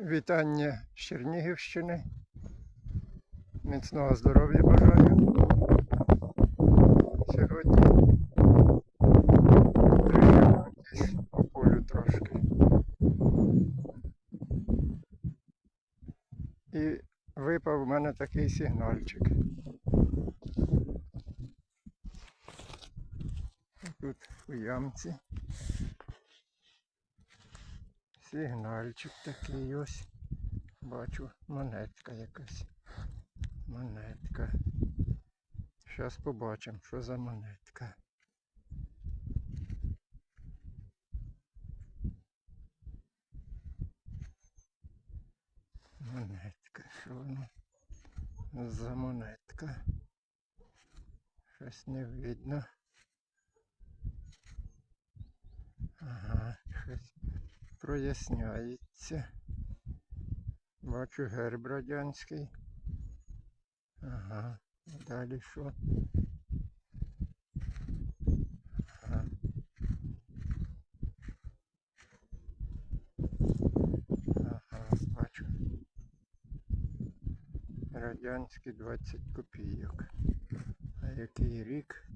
Вітання з Чернігівщини. Міцного здоров'я бажаю. Сьогодні прийшов по полю трошки. І випав в мене такий сигнальчик. Тут у ямці. Сигнальчик такий ось. Бачу, монетка якась. Монетка. Зараз побачимо, що за монетка. Монетка, що воно за монетка? Щось не видно. Ага, щось проясняється. Бачу герб радянський. Ага. Далі що? Ага. Бачу. Радянський 20 копійок. А який рік?